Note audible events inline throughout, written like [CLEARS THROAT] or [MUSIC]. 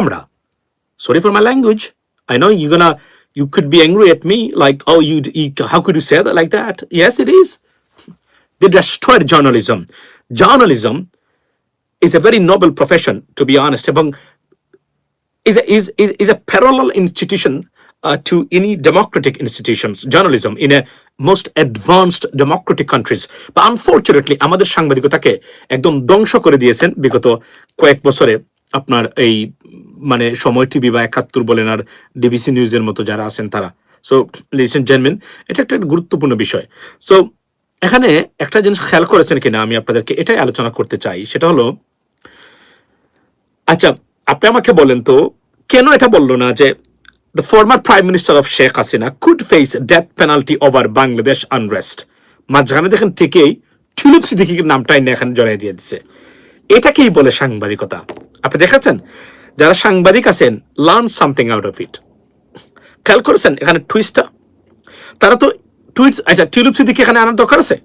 আমরা sorry for my language i know you're gonna you could be angry at me like oh you, you how could you say that like that yes it is they destroyed journalism journalism is a very noble profession to be honest এবং is a, is, is, is a parallel institution uh, to any democratic institutions, journalism in a most advanced democratic countries. But unfortunately, আমাদের সাংবাদিকতাকে একদম ধ্বংস করে দিয়েছেন বিগত কয়েক আপনার এই মানে সময় টিভি বা একাত্তর বলেন আর ডিবিসি নিউজের মতো যারা আছেন তারা। সো লিসেন জেনমেন এটা একটা গুরুত্বপূর্ণ বিষয়। সো এখানে একটা জিনিস খেয়াল করেছেন কিনা আমি আপনাদেরকে এটাই আলোচনা করতে চাই, সেটা হলো আচ্ছা আপনি আমাকে বলেন তো, কেন এটা বলল না যে the former prime minister of Sheikh Hasina could face death penalty over Bangladesh unrest মাঝখানে দেখেন ঠিকই টিউলিপ সিদ্দিকির নামটাই এখানে জড়াই দিয়ে দিচ্ছে এটাকেই বলে সাংবাদিকতা। আপনি দেখাচ্ছেন যারা সাংবাদিক আছেন learn something out of it খেয়াল করেছেন এখানে টুইস্টটা তারা তো টুইট আচ্ছা টিউলিপ সিদ্দিকি এখানে আনার দরকার আছে?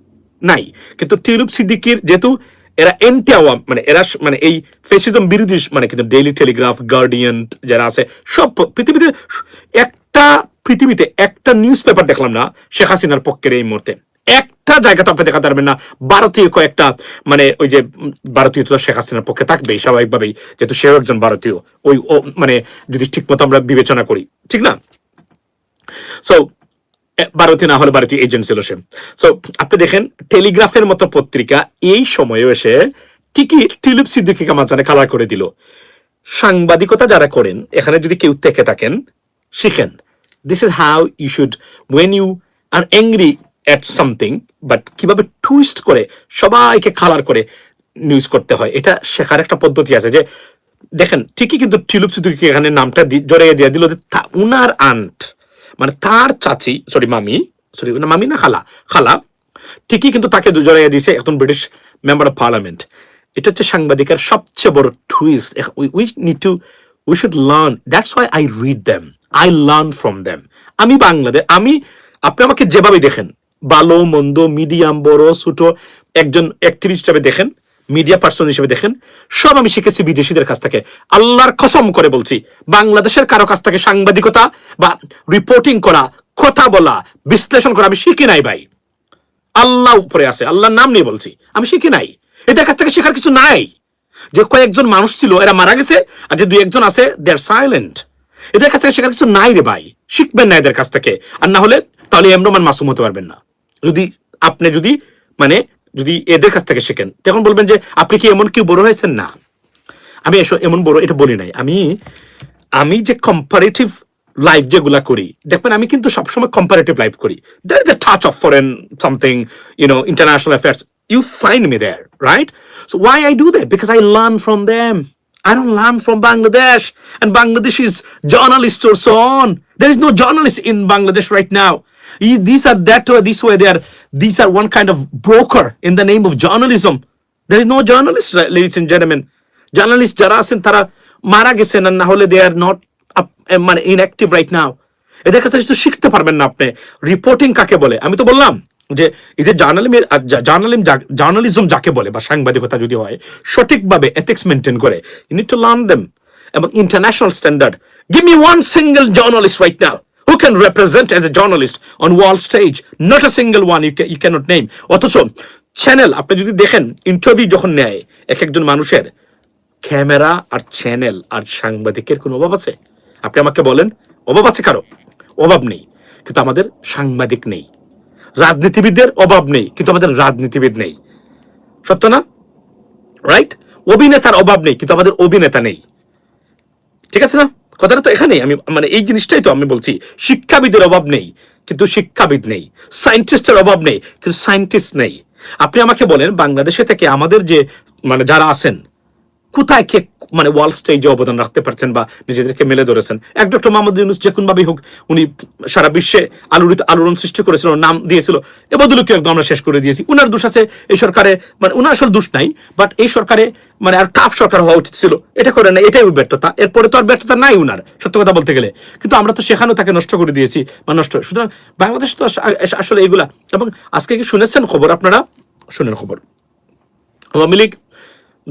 নাই। কিন্তু টিউলিপ সিদ্দিকির যেহেতু এরা এন্টি আওয়াম মানে এরা মানে এই ফেসিজম বিরোধী মানে কিন্তু ডেইলি টেলিগ্রাফ গার্ডিয়ান যারা আছে, সব পৃথিবীতে একটা পৃথিবীতে একটা নিউজ পেপার দেখলাম না, শেখ হাসিনার পক্ষের এই মুহূর্তে। একটা জায়গাতে আপনি দেখাতে পারবেন না। ভারতীয় কয়েকটা মানে ওই যে ভারতীয় তো শেখ হাসিনার পক্ষে থাকবেই স্বাভাবিকভাবেই, যেহেতু সেও একজন ভারতীয়। ওই মানে যদি ঠিক মতো আমরা বিবেচনা করি, ঠিক না? সো ভারতীয় না হলে ভারতীয় এজেন্ট ছিল সে। সো আপনি দেখেন, টেলিগ্রাফের মতো পত্রিকা এই সময়ে এসে ঠিকই টিলিপ সিদ্দিকিকে মাঝখানে কালার করে দিল। সাংবাদিকতা যারা করেন, এখানে যদি কেউ থেকে থাকেন, শিখেন। This is how you should when you are angry at something but কীভাবে টুইস্ট করে, সবাইকে কালার করে নিউজ করতে হয়, এটা শেখার একটা পদ্ধতি আছে যে, দেখেন, ঠিকই কিন্তু টিলুপ সিদ্দিকি এখানে নামটা জড়িয়ে দিয়ে দিল উনার আন্ট মানে তার চাচি সরি মামি সরি মামি না, খালা খালা, ঠিকই কিন্তু তাকে জড়াইয়া দিয়েছে এখন ব্রিটিশ মেম্বার অফ পার্লামেন্ট এটা হচ্ছে সাংবাদিকের সবচেয়ে বড় twist we need to we should learn that's why I read them I learn from them আমি বাংলাদেশ আমি, আপনি আমাকে যেভাবে দেখেন ভালো, মন্দ মিডিয়াম বড়, ছোট, একজন অ্যাক্টিভ হিসাবে দেখেন মিডিয়া পার্সন হিসেবে দেখেন, সব আমি শিখেছি বিদেশিদের কাছ থেকে। আল্লাহর কসম করে বলছি, বাংলাদেশের কারও কাছ থেকে সাংবাদিকতা বা রিপোর্টিং করা, কথা বলা, বিশ্লেষণ করা আমি শিখি নাই ভাই। আল্লাহ উপরে আছে, আল্লাহর নাম নিয়ে বলছি, আমি শিখি নাই। এদের কাছ থেকে শেখার কিছু নাই। যে কয়েকজন মানুষ ছিল, এরা মারা গেছে, আর যে দুই একজন আছে দে আর সাইলেন্ট এদের কাছ থেকে শেখার কিছু নাই রে ভাই, শিখবেন না এদের কাছ থেকে। আর না হলে তাহলে এমরমান মাসুম হতে পারবেন না। যদি আপনি যদি মানে যদি এদের কাছ থেকে শেখেন তখন বলবেন যে আপনি কি এমন কেউ বড় হয়েছেন? না। আমি এসব এমন বড় এটা বলি নাই। আমি আমি যে কম্পারেটিভ লাইফ যেগুলা করি দেখবেন আমি কিন্তু সবসময় কম্পারেটিভ লাইফ করি। There is a touch of foreign something you know international affairs you find me there right so why I do that because I learn from them I don't learn from Bangladesh, and Bangladesh is journalists or so on. There is no journalist in Bangladesh right now. These are that way, this way. They are these are one kind of broker in the name of journalism. There is no journalist, ladies and gentlemen. Journalists যারা আছেন তারা মারা গেছেন না হলে they are not মানে inactive right now এদের কাছে কিছু শিখতে পারবেন না আপনি রিপোর্টিং কাকে বলে আমি তো বললাম যে এই যে জার্নালিমের জার্নালিম জার্নালিজম যাকে বলে বা সাংবাদিকতা যদি হয় সঠিকভাবে এথিক্স মেনটেন করে you need to learn them এবং international standard give me one single journalist right now who can represent as a journalist on world stage? Not a single one you, can, you cannot name. অথচ channel আপনি যদি দেখেন interview যখন নেয় এক একজন মানুষের ক্যামেরা আর চ্যানেল আর সাংবাদিকের কোনো অভাব আছে? আপনি আমাকে বলেন অভাব আছে কারও? অভাব নেই কিন্তু আমাদের সাংবাদিক নেই। রাজনীতিবিদদের অভাব নেই কিন্তু আমাদের রাজনীতিবিদ নেই। সত্য না? রাইট অভিনেতার অভাব নেই কিন্তু আমাদের অভিনেতা নেই। ঠিক আছে না? কথাটা তো এখানেই, আমি মানে এই জিনিসটাই তো আমি বলছি, শিক্ষাবিদের অভাব নেই, কিন্তু শিক্ষাবিদ নেই সায়েন্টিস্টের অভাব নেই, কিন্তু সায়েন্টিস্ট নেই। আপনি আমাকে বলেন, বাংলাদেশে থেকে আমাদের যে মানে যারা আছেন কোথায় কে মানে ওয়ার্ল্ড স্টেজে অবদান রাখতে পারছেন বা নিজেদেরকে মেলে ধরেছেন? এক ডক্টর মোহাম্মদ ইউনুস যে কোনভাবেই হোক, উনি সারা বিশ্বে আলোড়িত আলোড়ন সৃষ্টি করেছিল, নাম দিয়েছিল। এ বদলকে একদম আমরা শেষ করে দিয়েছি। উনার দোষ আছে এই সরকারে মানে উনার আসলে দোষ নাই বাট এই সরকারে মানে আর টাফ সরকার হওয়া উচিত ছিল। এটা করে না এটাই ব্যর্থতা। এরপরে তো আর ব্যর্থতা নাই উনার, সত্য কথা বলতে গেলে। কিন্তু আমরা তো সেখানেও তাকে নষ্ট করে দিয়েছি, বা নষ্ট, সুতরাং বাংলাদেশ তো আসলে এগুলা। এবং আজকে কি শুনেছেন খবর আপনারা? শুনেন খবর। আওয়ামী লীগ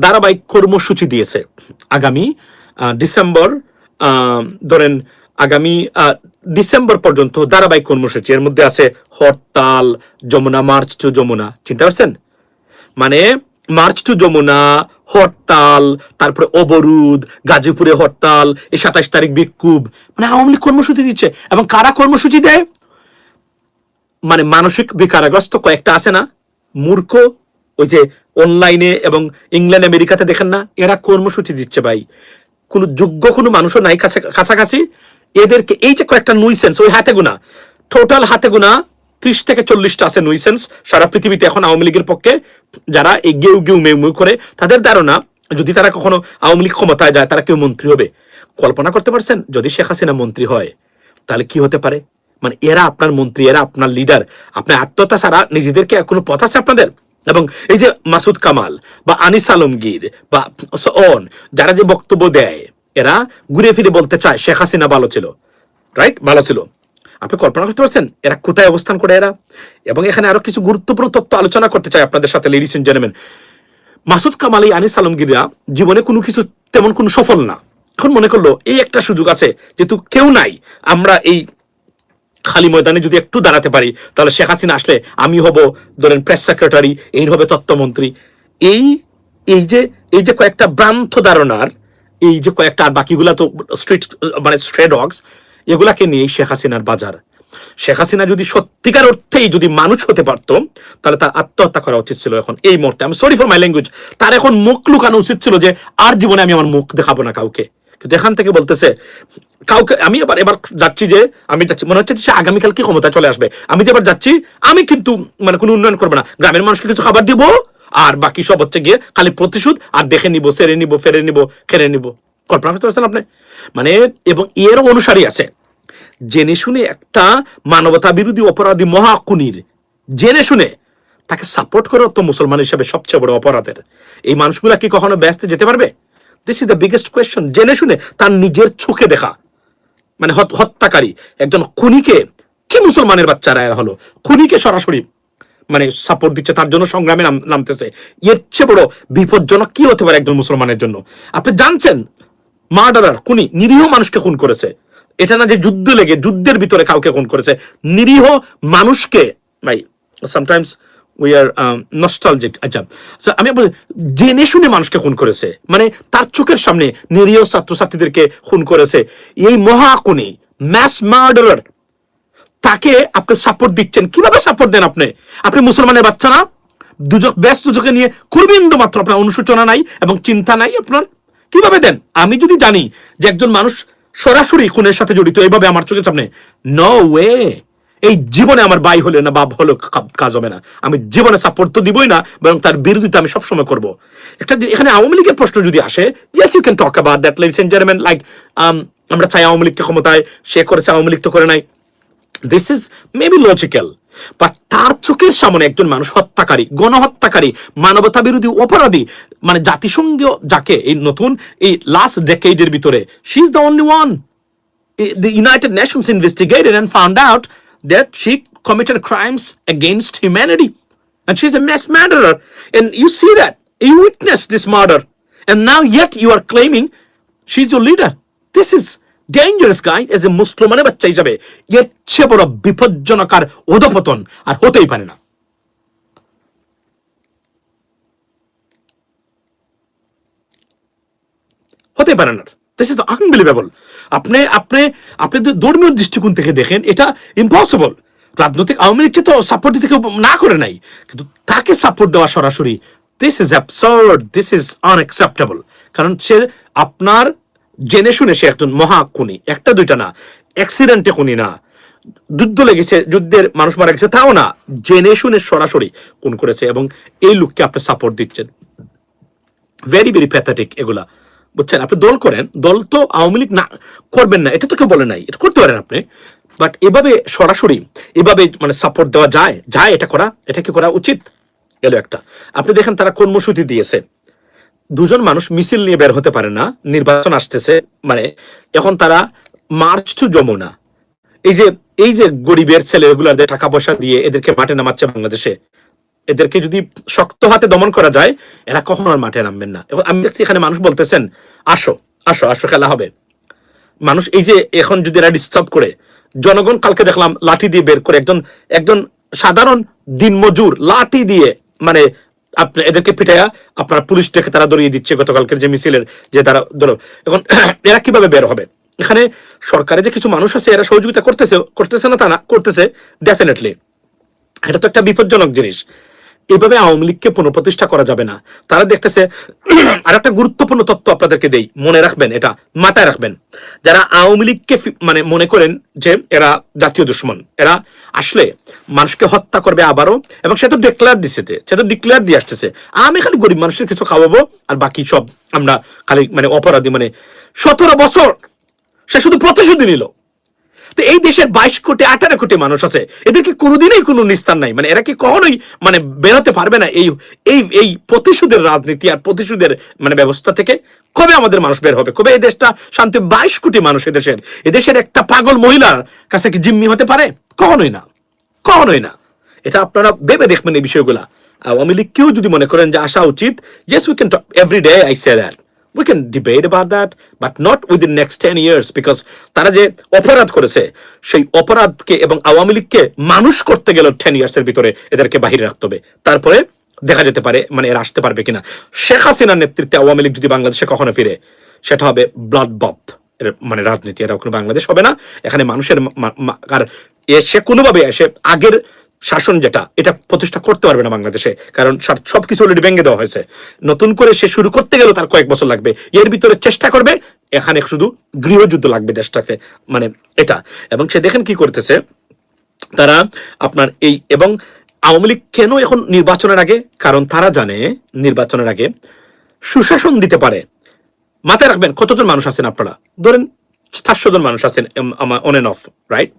ধারাবাহিক কর্মসূচি দিয়েছে। আগামী ডিসেম্বর ধরেন আগামী ডিসেম্বর পর্যন্ত ধারাবাহিক কর্মসূচি। এর মধ্যে আছে হরতাল, যমুনা মার্চ টু যমুনা। চিন্তা পারছেন? মানে মার্চ টু যমুনা, হরতাল, তারপরে অবরোধ, গাজীপুরে হরতাল, এই সাতাশ তারিখ বিক্ষোভ। মানে আওয়ামী লীগ কর্মসূচি দিচ্ছে। এবং কারা কর্মসূচি দেয়? মানে মানসিক বিকারগ্রস্ত কয়েকটা আছে না? মূর্খ ওই যে অনলাইনে এবং ইংল্যান্ড আমেরিকাতে দেখেন না, এরা কর্মসূচি দিচ্ছে ভাই। কোন যোগ্য কোনো মানুষও নাই কাছে কাছাকাছি। এদেরকে এই যে কয়েকটা নুইসেন্স ওই হাতে গোনা টোটাল হাতে গোনা ত্রিশ থেকে চল্লিশটা আছে নুইসেন্স সারা পৃথিবীতে এখন আওয়ামী লীগের পক্ষে। যারা গেউ গেউ মেউ মেউ করে, তাদের ধারণা, যদি তারা কখনো আওয়ামী লীগ ক্ষমতায় যায়, তারা কেউ মন্ত্রী হবে। কল্পনা করতে পারছেন? যদি শেখ হাসিনা মন্ত্রী হয়, তাহলে কি হতে পারে? মানে এরা আপনার মন্ত্রী, এরা আপনার লিডার আপনার আত্মতা ছাড়া নিজেদেরকে কোনো পথ আছে আপনাদের? এবং এই যে মাসুদ কামাল বা আনিস আলমগীর বা অন, যারা যে বক্তব্য দেয়, এরা ঘুরে ফিরে বলতে চায়, শেখ হাসিনা ভালো ছিল। রাইট ভালো ছিল। আপনি কল্পনা করতে পারছেন, এরা কোথায় অবস্থান করে এরা? এবং এখানে আরও কিছু গুরুত্বপূর্ণ তথ্য আলোচনা করতে চাই আপনাদের সাথে ladies and gentleman Masud Kamal, এই আনিস আলমগীররা জীবনে কোনো কিছু তেমন কোনো সফল না। এখন মনে করল, এই একটা সুযোগ আছে যেহেতু কেউ নাই, আমরা এই খালি ময়দানে যদি একটু দাঁড়াতে পারি, তাহলে শেখ হাসিনা আসলে আমি হব, ধরেন প্রেস সেক্রেটারি এই হবে তথ্যমন্ত্রী এই এই যে এই যে কয়েকটা ভ্রান্ত ধারণার, এই যে কয়েকটা আর বাকিগুলা তো স্ট্রিট মানে স্ট্রে ডগস এগুলাকে নিয়ে শেখ হাসিনার বাজার। শেখ হাসিনা যদি সত্যিকার অর্থেই যদি মানুষ হতে পারতো, তাহলে তার আত্মহত্যা করা উচিত ছিল এখন, এই মুহূর্তে। আমি সরি ফর মাই ল্যাঙ্গুয়েজ তার এখন মুখ লুকানো উচিত ছিল যে, আর জীবনে আমি আমার মুখ দেখাবো না কাউকে। কিন্তু এখান থেকে বলতেছে, কাউকে, আমি এবার এবার যাচ্ছি যে, আমি যাচ্ছি, মনে হচ্ছে সে আগামীকাল কি ক্ষমতায় চলে আসবে। আমি যে এবার যাচ্ছি, আমি কিন্তু মানে কোনো উন্নয়ন করব না। গ্রামের মানুষকে কিছু খাবার দিব, আর বাকি সব হচ্ছে গিয়ে খালি প্রতিশোধ, আর দেখে নিব, সেরে নিব, ফেরে নিব, খেরে নিব। কল্পনা করতে পারছেন আপনি? মানে এবং এরও অনুসারী আছে। জেনে শুনে একটা মানবতা বিরোধী অপরাধী মহাকুনির, জেনে শুনে তাকে সাপোর্ট করে তো মুসলমান হিসাবে সবচেয়ে বড় অপরাধের। এই মানুষগুলা কি কখনো ব্যস্ত যেতে পারবে? This is the biggest question জেনে শুনে তার নিজের চোখে দেখা। মানে হত্যাকারী। একজন খুনিকে কি মুসলমানের বাচ্চারা এরা হলো? খুনিকে সরাসরি মানে সাপোর্ট দিচ্ছে, তার জন্য সংগ্রামে নামতেছে। এর চেয়ে বড় বিপজ্জনক কি হতে পারে একজন মুসলমানের জন্য? আপনি জানছেন? মার্ডারার খুনি, নিরীহ মানুষকে খুন করেছে। এটা না যে যুদ্ধ লেগে, যুদ্ধের ভিতরে কাউকে খুন করেছে। নিরীহ মানুষকে, ভাই সামটাইমস উই আর নস্টালজিক আচ্ছা। আচ্ছা, আমি জেনে শুনে মানুষকে খুন করেছে। মানে তার চোখের সামনে নিরীহ ছাত্রছাত্রীদেরকে খুন করেছে। এই মহাকুনি ম্যাস মার্ডারার তাকে আপনি সাপোর্ট দিচ্ছেন। কীভাবে সাপোর্ট দেন আপনি? আপনি মুসলমানের বাচ্চা না? দুজক ব্যাস দুজকে নিয়ে কুরবিন্দু মাত্র আপনার অনুশোচনা নাই এবং চিন্তা নাই আপনার? কীভাবে দেন? আমি যদি জানি যে একজন মানুষ সরাসরি খুনের সাথে জড়িত এইভাবে আমার চোখের সামনে নো ওয়ে এই জীবনে আমার ভাই হলে না, বাপ হলো কাজ হবে না। আমি জীবনে সাপোর্ট তো দিবই না, বরং তার বিরোধিতা আমি সবসময় করব। একটা এখানে আওয়ামী লীগের প্রশ্ন যদি আসে yes you can talk about that ladies and gentleman like আমরা চাই আওয়ামী লীগকে ক্ষমতায়, সে করেছে, আওয়ামী লীগ তো করে নাই। This is maybe logical but তার চোখের সামনে একজন মানুষ হত্যাকারী, গণহত্যাকারী, মানবতা বিরোধী অপরাধী মানে জাতিসংঘ যাকে, এই নতুন, এই লাস্ট ডেকেডের ভিতরে she is the only one the United Nations investigated and found out that she committed crimes against humanity. And she's a mass murderer. And you see that. You witnessed this murder. And now yet you are claiming she's your leader. This is dangerous guy as a মুসলমানের বাচ্চা হিসাবে এর চেয়ে বড় বিপজ্জনক আর অধপতন আর হতেই পারে না হতে পারে না দিস ইজ আনবিলিভেবল আপনি আপনি আপনি ধর্মীয় দৃষ্টিকোণ থেকে দেখেন, এটা ইম্পসিবল রাজনৈতিক আওয়ামী লীগকে তো সাপোর্ট দিতে না করে নাই। কিন্তু তাকে সাপোর্ট দেওয়া সরাসরি this is absurd this is unacceptable কারণ সে আপনার জেনে শুনে সে একজন মহা খুনি, একটা দুইটা না অ্যাক্সিডেন্টে খুনি না। যুদ্ধ লেগেছে, যুদ্ধের মানুষ মারা গেছে, তাও না জেনে শুনে সরাসরি খুন করেছে এবং এই লোককে আপনি সাপোর্ট দিচ্ছেন। ভেরি ভেরি প্যাথাটিক এগুলা। বুঝছেন? আপনি দল করেন, দল তো আওয়ামী লীগ না, করবেন না, এটা তো কেউ বলে নাই, এটা করতে পারেন আপনি। বাট এভাবে সরাসরি, এভাবে মানে সাপোর্ট দেওয়া যায় যায় এটা করা, এটা কি করা উচিত? এলো একটা। আপনি দেখেন তারা কর্মসূচি দিয়েছে। দুজন মানুষ মিছিল নিয়ে বের হতে পারে না, নির্বাচন আসতেছে মানে এখন তারা মার্চ টু যমুনা। এই যে এই যে গরিবের ছেলে এগুলাদের টাকা পয়সা দিয়ে এদেরকে মাঠে নামাচ্ছে বাংলাদেশে এদেরকে যদি শক্ত হাতে দমন করা যায়, এরা কখনো আর মাঠে নামবেন না। এখন আমি দেখছি এখানে মানুষ বলতেছেন, আসো আসো আসো, খেলা হবে। মানুষ এই যে এখন যদি এরা ডিস্টার্ব করে, জনগণ কালকে দেখলাম লাঠি দিয়ে বের করে একজন একজন সাধারণ দিনমজুর লাঠি দিয়ে মানে আপনি এদেরকে পিটাইয়া আপনার পুলিশ ডেকে তারা দড়িয়ে দিচ্ছে গতকালকের যে মিছিলের যে তারা ধরো। এখন [CLEARS THROAT] এরা কীভাবে বের হবে? এখানে সরকারে যে কিছু মানুষ আছে, এরা সহযোগিতা করতেছে করতেছে না তা না, করতেছে ডেফিনেটলি এটা তো একটা বিপজ্জনক জিনিস। এভাবে আওয়ামী লীগকে পুনঃপ্রতিষ্ঠা করা যাবে না। তারা দেখতেছে [CLEARS THROAT] আর একটা গুরুত্বপূর্ণ তথ্য আপনাদেরকে দেই, মনে রাখবেন এটা, মাথায় রাখবেন। যারা আওয়ামী লীগকে মানে মনে করেন যে এরা জাতীয় দুশ্মন, এরা আসলে মানুষকে হত্যা করবে আবারও, এবং সে তো ডিক্লেয়ার দিচ্ছে সে তো ডিক্লেয়ার দিয়ে আসতেছে। আমি খালি গরিব মানুষের কিছু খাওয়াবো, আর বাকি সব আমরা খালি মানে অপরাধী মানে সতেরো বছর সে শুধু প্রতিশোধ নিল। তো এই দেশের বাইশ কোটি, আঠারো কোটি মানুষ আছে। এদেরকে কোনোদিনই কোনো নিস্তার নাই? মানে এরা কি কখনোই মানে বেরোতে পারবে না এই এই এই প্রতিশোধের রাজনীতি আর প্রতিশোধের মানে ব্যবস্থা থেকে? কবে আমাদের মানুষ বের হবে? কবে এই দেশটা শান্তি, বাইশ কোটি মানুষ এদেশের এদেশের একটা পাগল মহিলার কাছে কি জিম্মি হতে পারে? কখনোই না। কখনোই না। এটা আপনারা ভেবে দেখবেন এই বিষয়গুলা। আওয়ামী লীগ কেউ যদি মনে করেন যে আসা উচিত yes we can every day I say that we can debate about that, but not within next 10 years, because তারা যে অপরাধ করেছে, সেই অপরাধকে এবং আওয়ামী লীগকে মানুষ করতে গেল 10 ইয়ার্স এর ভিতরে এদেরকে বাহিরে রাখতে হবে। তারপরে দেখা যেতে পারে মানে এরা আসতে পারবে কিনা। শেখ হাসিনার নেতৃত্বে আওয়ামী লীগ যদি বাংলাদেশে কখনো ফিরে, সেটা হবে ব্লাড এর মানে রাজনীতি। এরা কোনো বাংলাদেশ হবে না। এখানে মানুষের আর এসে কোনোভাবে এসে আগের শাসন যেটা, এটা প্রতিষ্ঠা করতে পারবে না বাংলাদেশে, কারণ সব- সবকিছু অলরেডি ভেঙে দেওয়া হয়েছে। নতুন করে সে শুরু করতে গেলেও তার কয়েক বছর লাগবে। এর ভিতরে চেষ্টা করবে, এখানে শুধু গৃহযুদ্ধ লাগবে দেশটাকে মানে এটা। এবং সে দেখেন কি করতেছে, তারা আপনার এই, এবং আওয়ামী লীগ কেন এখন নির্বাচনের আগে, কারণ তারা জানে নির্বাচনের আগে সুশাসন দিতে পারে। মাথায় রাখবেন, কতজন মানুষ আছেন আপনারা? ধরেন চারশো জন মানুষ আছেন অন এন্ড অফ রাইট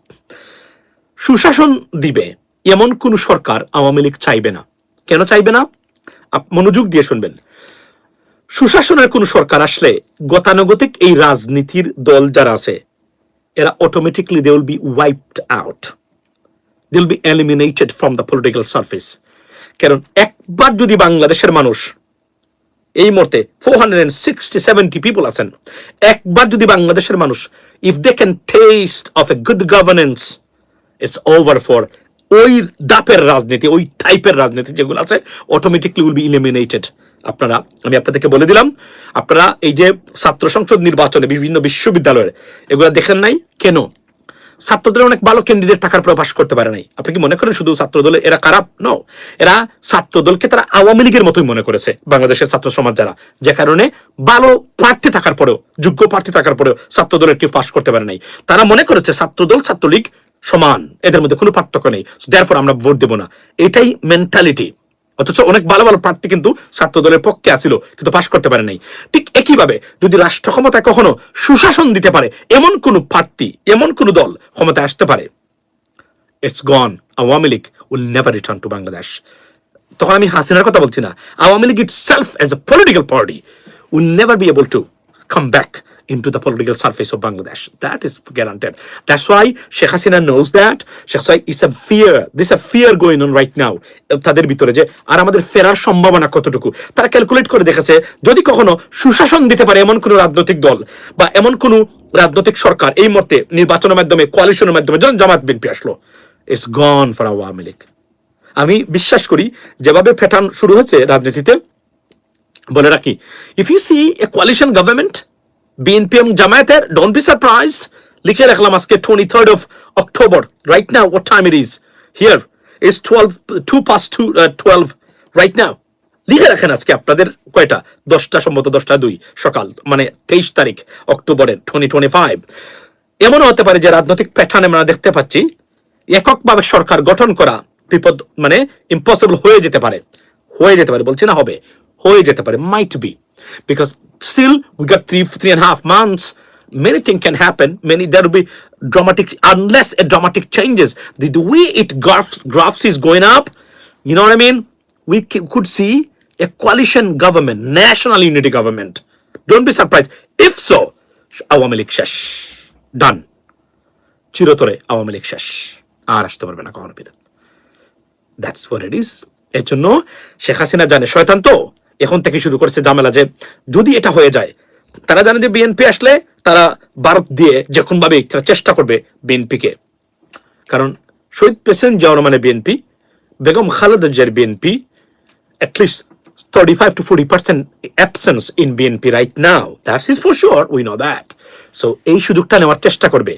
সুশাসন দিবে। এমন কোন সরকার আওয়ামী লীগ চাইবে না। কেন চাইবে না? মনোযোগ দিয়ে শুনবেন। সুশাসনের কোন সরকার আসলে গতানুগতিক এই রাজনীতির দল যারা আছে, এরা automatically they will be wiped out they will be eliminated from the political surface কারণ একবার যদি বাংলাদেশের মানুষ এই মুহূর্তে four hundred and sixty seventy people আছেন, একবার যদি বাংলাদেশের মানুষ if they can taste of a good governance it's over for ওই দাপের রাজনীতি, ওই টাইপের রাজনীতি যেগুলো আছে অটোমেটিকলি উইল বি ইলিমিনেটেড আপনারা, আমি আপনাদেরকে বলে দিলাম, আপনারা এই যে ছাত্র সংসদ নির্বাচনে বিভিন্ন বিশ্ববিদ্যালয়ের, এগুলো দেখেন নাই? কেন? ছাত্রদের অনেক ভালো ক্যান্ডিডেট থাকার পর পাশ করতে পারে নাই। আপনি কি মনে করেন শুধু ছাত্র দলে এরা খারাপ? নো এরা ছাত্র দলকে তারা আওয়ামী লীগের মতোই মনে করেছে, বাংলাদেশের ছাত্র সমাজ যারা। যে কারণে ভালো প্রার্থী থাকার পরেও, যোগ্য প্রার্থী থাকার পরেও ছাত্র দলের কেউ পাশ করতে পারে নাই। তারা মনে করেছে ছাত্র দল ছাত্রলীগ সমান, এদের মধ্যে কোনো পার্থক্য নেই। দেয়ারপর আমরা ভোট দেবো না। এটাই মেন্টালিটি অথচ অনেক ভালো ভালো প্রার্থী কিন্তু ছাত্র দলের পক্ষে আসিল, কিন্তু পাশ করতে পারে নাই। ঠিক একইভাবে, যদি রাষ্ট্র ক্ষমতায় কখনো সুশাসন দিতে পারে, এমন কোন প্রার্থী, এমন কোন দল ক্ষমতায় আসতে পারে it's gone Awami League will never return to Bangladesh তখন আমি হাসিনার কথা বলছি না। Awami League itself as a political party will never be able to come back into the political surface of Bangladesh. That is guaranteed. That's why Sheikh Hasina knows that. Sheikh Hasina, it's a fear. There's a fear going on right now. তাদের ভিতরে যে আর আমাদের ফেরার সম্ভাবনা কতটুকু তারা calculate করে দেখেছে যদি কখনো সুশাসন দিতে পারে এমন কোন রাজনৈতিক দল বা এমন কোন রাজনৈতিক সরকার এই মুহূর্তে নির্বাচনের মাধ্যমে কোয়ালিশনের মাধ্যমে যেমন জামাত বিএনপি আসলো it's gone for Awami League আমি বিশ্বাস করি যেভাবে ফেটান শুরু হয়েছে রাজনীতিতে বলে রাখি if you see a coalition government BNP এবং জামায়াতের ডোন্ট বি সারপ্রাইজড লিখে রাখলাম আজকে twenty third of October right now what time it is here is twelve two past to twelve right now লিখে রাখেন আজকে আপনাদের কয়টা? দশটা, সম্ভবত দশটা দুই, সকাল মানে তেইশ তারিখ অক্টোবরের টোয়েন্টি টোয়েন্টি ফাইভ এমনও হতে পারে যে রাজনৈতিক প্যাটার্ন আমরা দেখতে পাচ্ছি, এককভাবে সরকার গঠন করা বিপদ মানে ইম্পসিবল হয়ে যেতে পারে। হয়ে যেতে পারে, বলছি না হবে, হয়ে যেতে পারে might be because still we got three three and half months many things can happen many there will be dramatic unless a dramatic changes the, the way it graphs graphs is going up you know what i mean we could see a coalition government national unity government don't be surprised if so Awami League শেষ done চিরতরে আওয়ামী লীগ শেষ আর আসতে পারবে না কখনো এর জন্য শেখ হাসিনা জানে শয়তান তো এখন থেকে শুরু করেছে জামেলা যে যদি এটা হয়ে যায়, তারা জানে যে বিএনপি আসলে তারা ভারত দিয়ে যে কোনোভাবে তারা চেষ্টা করবে বিএনপিকে কারণ শহীদ প্রেসিডেন্ট জিয়াউর রহমানের বিএনপি বেগম খালেদা জিয়ার BNP at least 35 to 40 percent absence in BNP right now. That is for sure. We know that. So, এই সুযোগটা নেওয়ার চেষ্টা করবে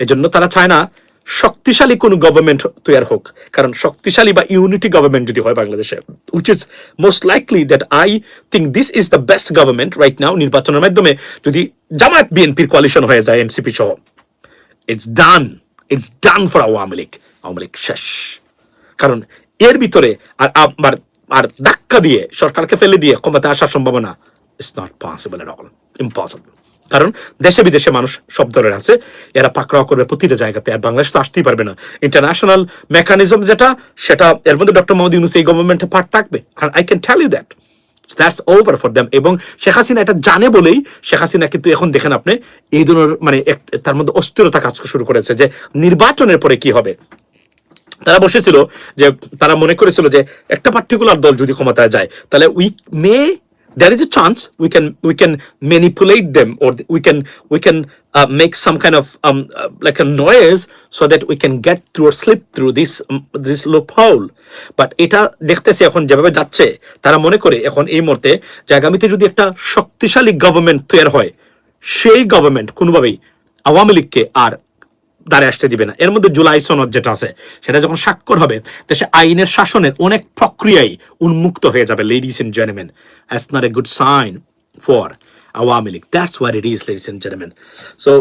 এজন্য তারা চায় না শক্তিশালী কোন গভর্নমেন্ট তৈরি হোক, কারণ শক্তিশালী বা ইউনিটি গভর্নমেন্ট যদি হয় বাংলাদেশে which is most likely that I think this is the best government right now নির্বাচনের মাধ্যমে যদি জামায়াত বিএনপির কোয়ালিশন হয়ে যায় এনসিপি সহ। It's done it's done for Awami League Awami League শেষ। কারণ এর ভিতরে আর আর আর ধাক্কা দিয়ে সরকারকে ফেলে দিয়ে ক্ষমতা আসার সম্ভাবনা it's not possible at all impossible কারণ দেশে বিদেশে মানুষ সব ধরনের আছে, এরা পাকড়াও করবে প্রতিটা জায়গাতে, আর বাংলাদেশ তো আসতেই পারবে না। ইন্টারন্যাশনাল মেকানিজম যেটা, সেটা এর মধ্যে ডক্টর মোহাম্মদ ইউনুস এই গভর্নমেন্টে পার্ট থাকবে, আর I can tell you that that's over for them এবং শেখ হাসিনা এটা জানে বলেই শেখ হাসিনা কিন্তু এখন দেখেন আপনি, এই ধরনের মানে তার মধ্যে অস্থিরতা কাজ শুরু করেছে যে নির্বাচনের পরে কি হবে। তারা বসেছিল যে, তারা মনে করেছিল যে একটা পার্টিকুলার দল যদি ক্ষমতায় যায়, তাহলে we may there is a chance we can we can manipulate them or we can we can uh, make some kind of um, uh, like a noise so that we can get through or slip through this um, this loophole but এটা দেখতেছি এখন যেভাবে যাচ্ছে তারা মনে করে এখন এই মুহূর্তে যে আগামীতে যদি একটা শক্তিশালী গভর্নমেন্ট তৈরি হয় সেই গভর্নমেন্ট কোনোভাবেই আওয়ামী লীগকে আর দাঁড়ে আসতে দিবে না। এর মধ্যে জুলাই সনদ যেটা আছে সেটা যখন স্বাক্ষর হবে দেশে আইনের শাসনের অনেক প্রক্রিয়াই উন্মুক্ত হয়ে যাবে ladies and gentleman as not a good sign for Awami League. That's where it is ladies and gentleman so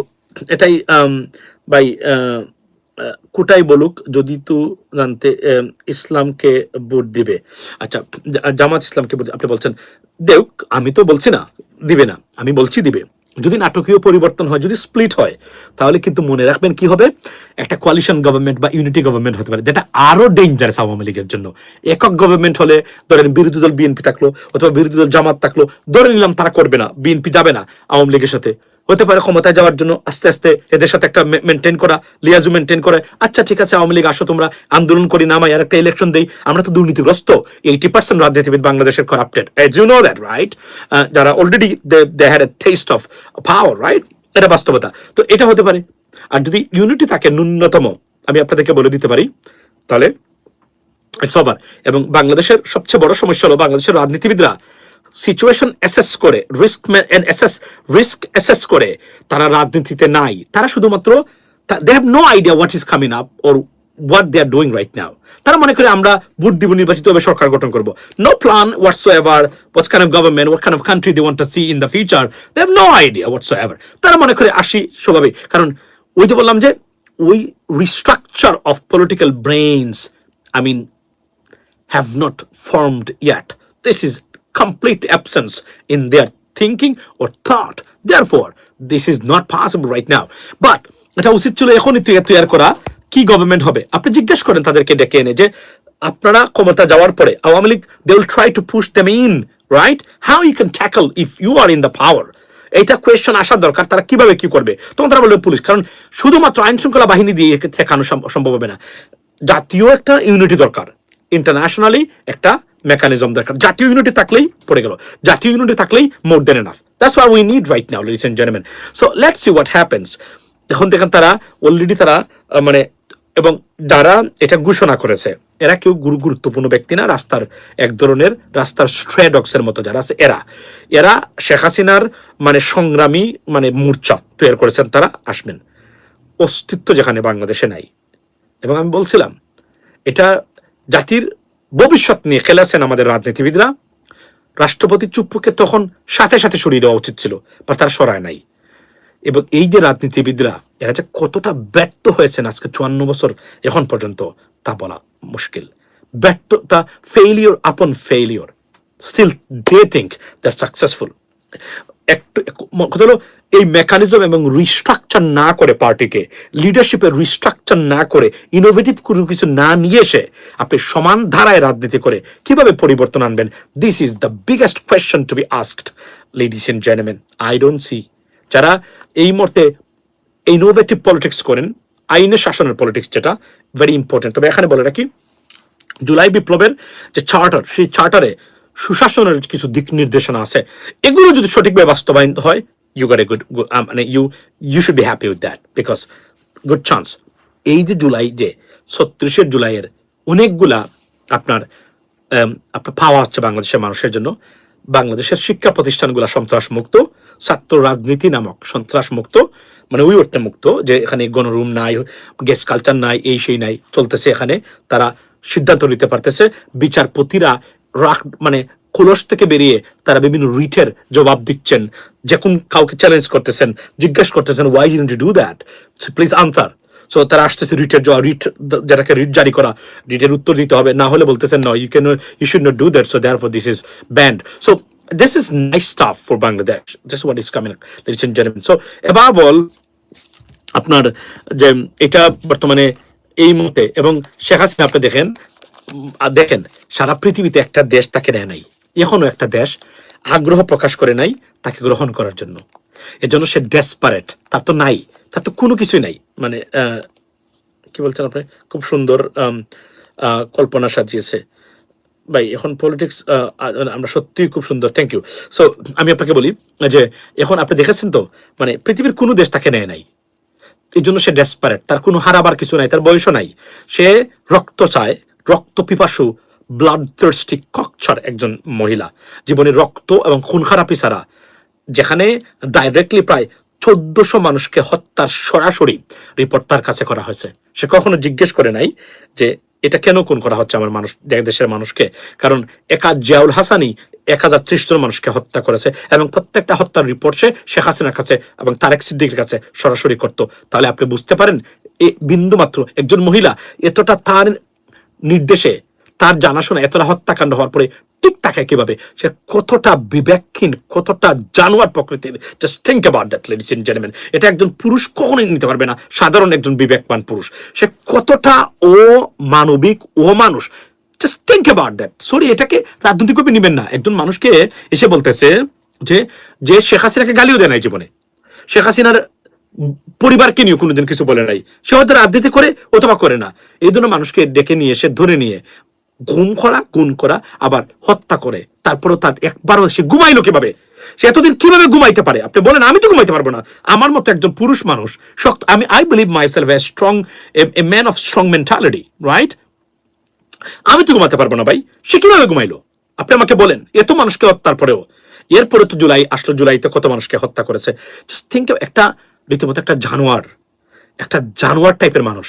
এটাই um, ভাই আহ, আহ, কোটাই বলুক যদি তু জানতে ইসলামকে ভোট দিবে। আচ্ছা জামাত ইসলামকে আপনি বলছেন দেখ আমি তো বলছি না দিবে না আমি বলছি দিবে। যদি নাটকীয় পরিবর্তন হয়, যদি স্প্লিট হয়, তাহলে কিন্তু মনে রাখবেন কি হবে? একটা কোয়ালিশন গভর্নমেন্ট বা ইউনিটি গভর্নমেন্ট হতে পারে, যেটা আরও ডেঞ্জারাস আওয়ামী লীগের জন্য। একক গভর্নমেন্ট হলে ধরেন বিরোধী দল বিএনপি থাকল, অথবা বিরোধী দল জামাত থাকল, ধরে নিলাম তারা করবে না বিএনপি যাবে না আওয়ামী লীগের সাথে। হতে পারে ক্ষমতায় যাওয়ার জন্য আস্তে আস্তে এদের সাথে একটা মেনটেন করা লিয়াজু মেনটেন করে। আচ্ছা ঠিক আছে, আওয়ামী লীগ, আসো তোমরা, আন্দোলন করি, নামাই, আর একটা ইলেকশন দেই। আমরা তো দুর্নীতিগ্রস্ত। এইটি পার্সেন্ট রাজনীতিবিদ বাংলাদেশের corrupted as you know that right যারা already they had a taste of power right এটা বাস্তবতা। তো এটা হতে পারে। আর যদি ইউনিটি থাকে ন্যূনতম, আমি আপনাদেরকে বলে দিতে পারি, তাহলে সবার এবং বাংলাদেশের সবচেয়ে বড় সমস্যা হলো বাংলাদেশের রাজনীতিবিদরা সিচুয়েশন অ্যাসেস করে রিস্ক অ্যাসেস রিস্ক অ্যাসেস করে, তারা রাজনীতিতে নাই। তারা শুধুমাত্র they have no idea what is coming up or what they are doing right now তারা মনে করে আমরা ভোট দিব নির্বাচিত হবে সরকার গঠন করব। No plan whatsoever what's kind of government what kind of country they want to see in the future they have no idea whatsoever তারা মনে করে আসি স্বাভাবিক কারণ ওই যে বললাম যে, ওই restructure of political brains I mean have not formed yet. This is complete absence in their thinking or thought. Therefore, this is not possible right now. But এটা উচিত ছিল এখনই তৈরি করা। কি গভর্নমেন্ট হবে? আপনি জিজ্ঞেস করেন তাদেরকে ডেকে এনে যে আপনারা ক্ষমতা যাওয়ার পরে Awami League they will try to push them in right how you can tackle if you are in the power এইটা কোয়েশ্চন আসার দরকার। তারা কীভাবে কি করবে? তখন তারা বলবে পুলিশ। কারণ শুধুমাত্র আইন শৃঙ্খলা বাহিনী দিয়ে ঠেকানো সম্ভব হবে না। জাতীয় একটা ইউনিটি দরকার। ইন্টারন্যাশনালি একটা মেকানিজম দরকার। জাতীয় ইউনিটি থাকলেই পড়ে গেল। জাতীয় ইউনিটি থাকলেই more than enough that's why we need right now ladies and gentleman so let's see what happens এখন দেখেন তারা অলরেডি তারা মানে এবং যারা এটা ঘোষণা করেছে, এরা কেউ গুরু গুরুত্বপূর্ণ ব্যক্তি না, রাস্তার এক ধরনের রাস্তার স্ট্রেডক্সের মতো যারা আছে, এরা। এরা শেখ হাসিনার মানে সংগ্রামী মানে মূর্ছা তৈরি করেছেন তারা, আসবেন। অস্তিত্ব যেখানে বাংলাদেশে নাই। এবং আমি বলছিলাম, এটা জাতির ভবিষ্যৎ নিয়ে খেলেছেন আমাদের রাজনীতিবিদরা। রাষ্ট্রপতি চুপ্পুকে তখন সাথে সাথে সরিয়ে দেওয়া উচিত ছিল বা তারা সরায় নাই। এবং এই যে রাজনীতিবিদরা, এরা যে কতটা ব্যর্থ হয়েছেন আজকে চুয়ান্ন বছর এখন পর্যন্ত, তা বলা মুশকিল। ব্যর্থতা failure upon failure still they think they are successful একটু কথা হলো এই মেকানিজম এবং রিস্ট্রাকচার না করে পার্টিকে লিডারশিপের রিস্ট্রাকচার না করে ইনোভেটিভ কোনো কিছু না নিয়ে এসে আপনি সমান ধারায় রাজনীতি করে কীভাবে পরিবর্তন আনবেন? This is the biggest question to be asked ladies and gentleman I don't see যারা এই মুহূর্তে ইনোভেটিভ পলিটিক্স করেন, আইনের শাসনের পলিটিক্স যেটা ভেরি ইম্পর্টেন্ট তবে এখানে বলে রাখি, জুলাই বিপ্লবের যে চার্টার সেই চার্টারে সুশাসনের কিছু দিক নির্দেশনা আছে। এগুলো যদি সঠিকভাবে বাস্তবায়ন হয় ইউ গট এ গুড মানে you you should be happy with that because good chance এই যে জুলাই যে ছত্রিশের জুলাইয়ের অনেকগুলা আপনার um, আপনার পাওয়া হচ্ছে বাংলাদেশের মানুষের জন্য। বাংলাদেশের শিক্ষা প্রতিষ্ঠানগুলো সন্ত্রাস মুক্ত ছাত্র রাজনীতি নামক সন্ত্রাস মুক্ত মানে ওই অর্থে মুক্ত যে এখানে গণরুম নাই গেস্ট কালচার নাই এই সেই নাই চলতেছে এখানে। তারা সিদ্ধান্ত নিতে পারতেছে বিচারপতিরা মানে কলস থেকে বেরিয়ে তারা বিভিন্ন রিটের জবাব দিচ্ছেন। যে কোন কাউকে চ্যালেঞ্জ করতেছেন, জিজ্ঞেস করতেছেন why you do that please answer so তারা আসতেছে রিটের রিট যেটাকে রিট জারি করা, রিটের উত্তর দিতে হবে। না হলে বলতেছেন ন you can you should not do that so therefore this is banned so this is nice stuff for Bangladesh this what is coming and gentleman so এবার বল আপনার যে এটা বর্তমানে এই মুহূর্তে, এবং শেখ হাসিনা আপনি দেখেন দেখেন, সারা পৃথিবীতে একটা দেশ তাকে নেয় নাই। এখনও একটা দেশ আগ্রহ প্রকাশ করে নাই তাকে গ্রহণ করার জন্য। এজন্য সে ডেসপারেট তার তো নাই, তার তো কোনো কিছুই নাই। মানে কি বলছেন আপনি? খুব সুন্দর কল্পনা সাজিয়েছে। ভাই, এখন পলিটিক্স আমরা সত্যিই খুব সুন্দর। থ্যাংক ইউ সো আমি আপনাকে বলি যে, এখন আপনি দেখেছেন তো মানে পৃথিবীর কোনো দেশ তাকে নেয় নাই। এই জন্য সে ডেসপারেট তার কোনো হারাবার কিছু নাই, তার বয়সও নাই। সে রক্ত চায়, রক্ত পিপাসু ব্লাড থার্স্টি ককচার একজন মহিলা। জীবনে রক্ত এবং খুন খারাপি ছাড়া, যেখানে ডাইরেক্টলি প্রায় চোদ্দশো মানুষকে হত্যার সরাসরি রিপোর্ট তার কাছে করা হয়েছে। সে কখনো জিজ্ঞেস করে নাই যে, এটা কেন কোন করা হচ্ছে আমার মানুষ দেশের মানুষকে? কারণ একা জিয়াউল হাসানি এক হাজার ত্রিশ জন মানুষকে হত্যা করেছে এবং প্রত্যেকটা হত্যার রিপোর্ট সে শেখ হাসিনার কাছে এবং তারেক সিদ্দিকের কাছে সরাসরি করত। তাহলে আপনি বুঝতে পারেন, এ বিন্দু মাত্র একজন মহিলা এতটা তার নির্দেশে তার জানাশোনা এতটা হত্যাকাণ্ড হওয়ার পরে ঠিক তাকে কীভাবে? সে কতটা বিবেকহীন, কতটা জানোয়ার প্রকৃতির? Just think about that ladies এটা একজন পুরুষ কখনোই নিতে পারবে না, সাধারণ একজন বিবেকবান পুরুষ। সে কতটা ও মানবিক ও মানুষ just think about that sorry এটাকে রাজনৈতিকভাবে নেবেন না। একজন মানুষকে এসে বলতেছে যে যে শেখ হাসিনাকে গালিও দেয় নাই জীবনে। শেখ হাসিনার পরিবারকে নিয়ে কোনোদিন কিছু বলে নাই। সে হয়তো রাজনীতি করে অথবা করে না। এই জন্য মানুষকে ডেকে নিয়ে এসে ধরে নিয়ে ঘুম করা, গুণ করা, আবার হত্যা করে। তারপরেও তার একবারও সে ঘুমাইলো কীভাবে? সে এতদিন কীভাবে ঘুমাইতে পারে? আপনি বলেন, আমি তো ঘুমাইতে পারব না। আমার মতো একজন পুরুষ মানুষ, শক্ত, আমি I believe myself a strong a man of strong mentality right আমি তো ঘুমাতে পারব না ভাই। সে কীভাবে ঘুমাইলো? আপনি আমাকে বলেন, এত মানুষকে হত্যার পরেও। এরপরে তো জুলাই, আসলো জুলাইতে কত মানুষকে হত্যা করেছে। জাস্ট থিঙ্ক একটা রীতিমতো একটা জানোয়ার একটা জানোয়ার টাইপের মানুষ।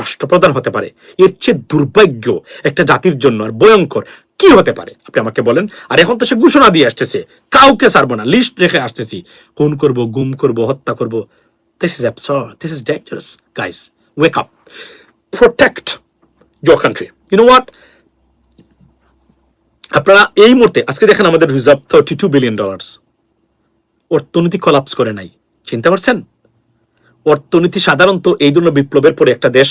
রাষ্ট্রপ্রধান হতে পারে। এর চেয়ে দুর্ভাগ্য একটা জাতির জন্য আর ভয়ঙ্কর কি হতে পারে? আপনি আমাকে বলেন। আর এখন তো সে ঘোষণা দিয়ে আসতেছে। কাউকে ছাড়বো না লিস্ট রেখে আসতেছি। কোন করব, গুম করব, হত্যা করব। This is absurd this is dangerous guys wake up protect your country. You know what? আপনারা এই মুহূর্তে, আজকে দেখেন আমাদের reserve thirty two billion dollars অর্থনীতি কলাপস করে নাই। চিন্তা করছেন অর্থনীতি সাধারণত এই জন্য বিপ্লবের পরে একটা দেশ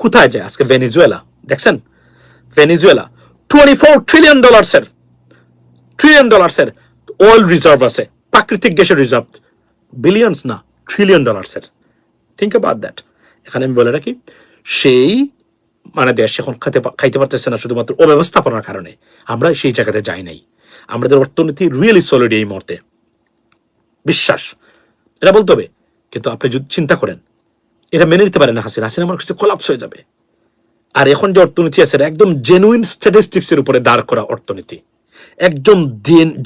কোথায় যায়? আজকে ভেনিজুয়েলা। দেখছেন? ভেনিজুয়েলা। টোয়েন্টি ফোর ট্রিলিয়ন ডলার্সের ট্রিলিয়ন ডলার্সের অয়েল রিজার্ভ আছে। প্রাকৃতিক গ্যাসের রিজার্ভ বিলিয়নস না ট্রিলিয়ন ডলার্সের থিঙ্ক অ্যাবাউট দ্যাট এখানে আমি বলে রাখি, সেই মানে দেশ এখন খাইতে খাইতে পারতেছে না শুধুমাত্র অব্যবস্থাপনার কারণে। আমরা সেই জায়গাতে যাই নাই। আমাদের অর্থনীতি রিয়েলি সলিড এই মুহূর্তে। বিশ্বাস। এটা বলতে হবে কিন্তু আপনি যদি চিন্তা করেন, এটা মেনে নিতে পারেন না হাসিনা। হাসিনা আমার কাছে কোলাপস হয়ে যাবে। আর এখন যে অর্থনীতি আছে একদম জেনুইন স্ট্যাটিস্টিক্সের উপরে দাঁড় করা অর্থনীতি। একদম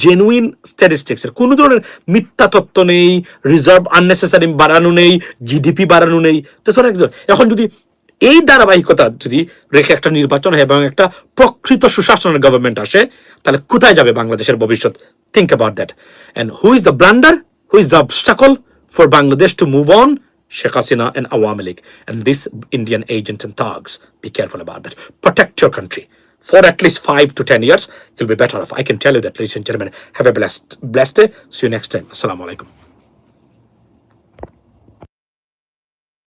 জেনুইন স্ট্যাটিস্টিক্সের কোনো ধরনের মিথ্যা তত্ত্ব নেই রিজার্ভ আননেসেসারি বাড়ানো নেই জিডিপি বাড়ানো নেই। তো স্যার একজন, এখন যদি এই ধারাবাহিকতা যদি রেখে একটা নির্বাচন হয় এবং একটা প্রকৃত সুশাসনের গভর্নমেন্ট আসে, তাহলে কোথায় যাবে বাংলাদেশের ভবিষ্যৎ? Think about that and who is the blunder who is the obstacle for Bangladesh to move on, Sheikh Hasina and Awami League and this Indian agent and thugs. Be careful about that. Protect your country for at least five to ten years. You'll be better off. I can tell you that, ladies and gentlemen. Have a blessed blessed day. See you next time. Assalamu alaikum.